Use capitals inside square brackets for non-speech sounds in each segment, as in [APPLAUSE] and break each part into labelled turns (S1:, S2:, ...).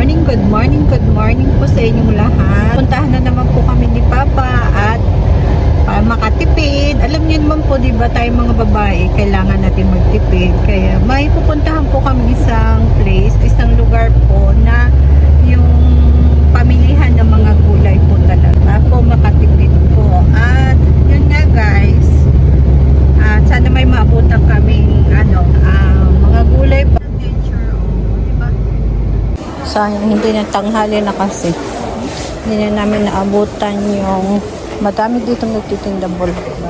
S1: morning, good morning, good morning po sa inyong lahat. Puntahan na naman po kami ni Papa at para makatipid. Alam niyo naman po, di ba, tayo mga babae, kailangan natin magtipid. Kaya may pupuntahan po kami isang place, isang lugar po na yung pamilihan ng mga gulay po talaga po makatipid po. At yun nga guys, at sana may maabutan kaming ano, ah, mga gulay pa. Sayang, hindi na tanghali na kasi. Hindi na namin naabutan yung madami dito nagtitinda bulba.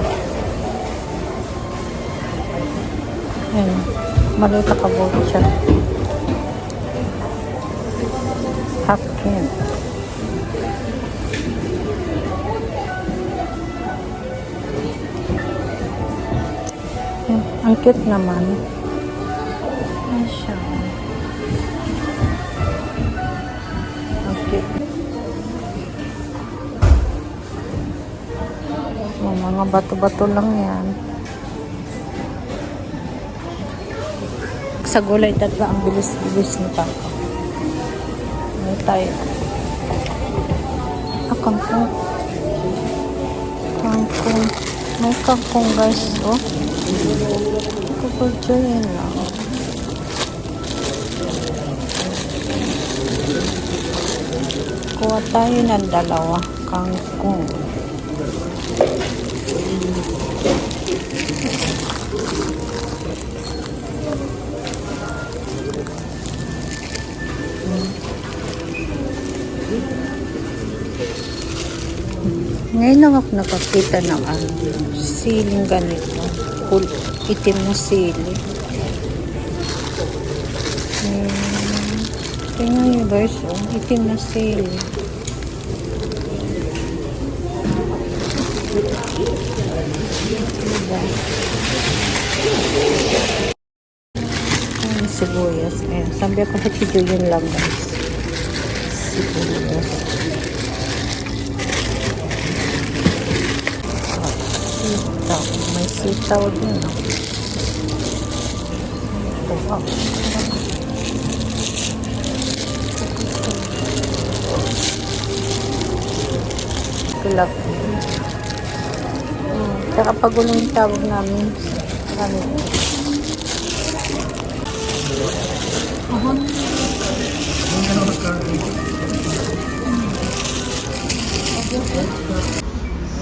S1: Ayan, maliit na kabulot siya. Half can. Ayan, Ang cute naman. Mga bato-bato lang yan. Sa gulay talaga ang bilis-bilis ni Papa. Ano tayo? Ah, kangkong. Kangkong. May kangkong guys, oh. Kapag yan lang. Kuha tayo ng dalawa. Kangkong. Ngayon lang ako nakakita ng ano, siling ganito. Pul itim na sili. Hmm. Tingnan nyo guys, oh, itim na sili. Diba? Ayan, sibuyas. Ayan, sabi ko hati yun lang guys. Sibuyas. Sitaw. May sitaw din. Oh. Wow. Kulap. Hmm. Tsaka pagulo yung tawag namin.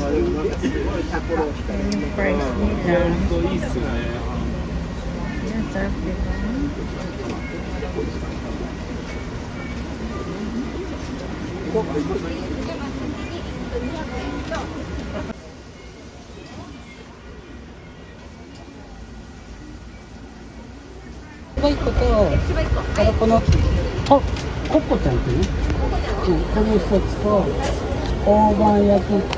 S1: ス
S2: バイコとあのこのコココちゃんっていうね、うん、この一つと大判焼き
S1: と。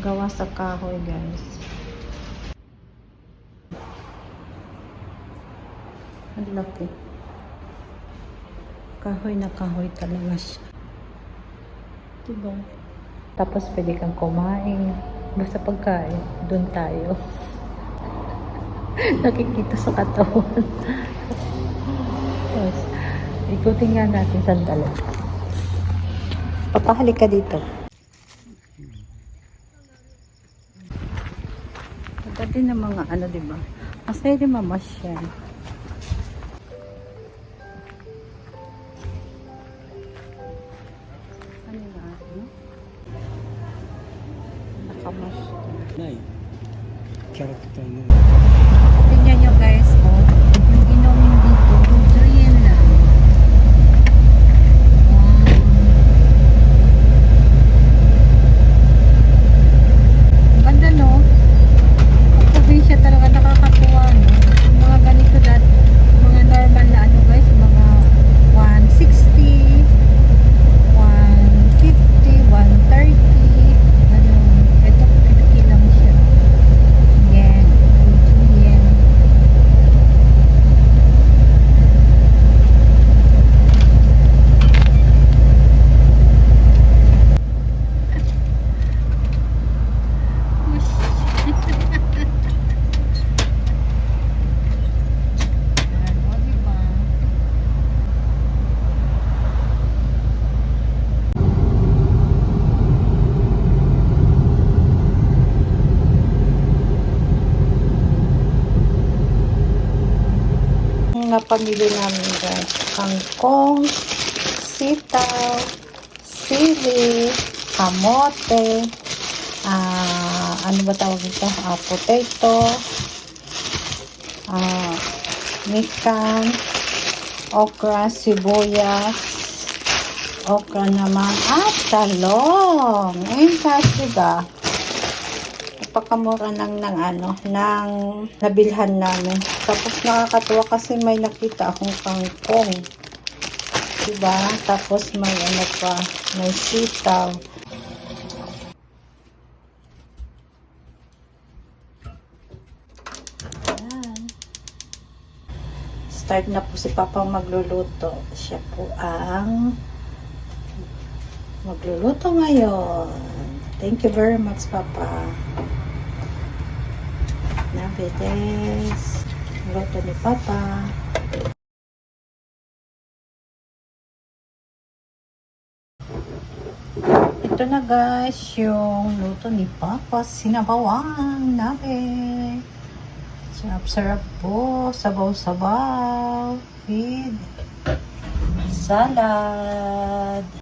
S1: Gawa sa kahoy guys. Ang laki. Kahoy na kahoy talaga siya. Diba? Tapos pwede kang kumain. Basta pagkain, doon tayo. [LAUGHS] Nakikita sa katawan. Tapos, ikutin nga natin sandali. Papahalik ka dito. din ng mga ano, di ba? Masaya din mamasyal. Ano na ako? Nakamasyal. Nay, character mo. Mga pamili namin guys. Kangkong, sitaw, sili, kamote, ah, ano ba tawag ito? Ah, potato, ah, mikan, okra, sibuyas, okra naman, at talong. Ayun kasi ba? Napakamura ng, ng ano, ng nabilhan namin. Tapos nakakatuwa kasi may nakita akong kangkong. Diba? Tapos may ano pa, may sitaw. Start na po si Papa magluluto. Siya po ang magluluto ngayon. Thank you very much, Papa. Nabides. Luto ni Papa. Ito na guys, yung luto ni Papa. Sinabawang nabe. Sarap-sarap po. Sabaw-sabaw. With salad.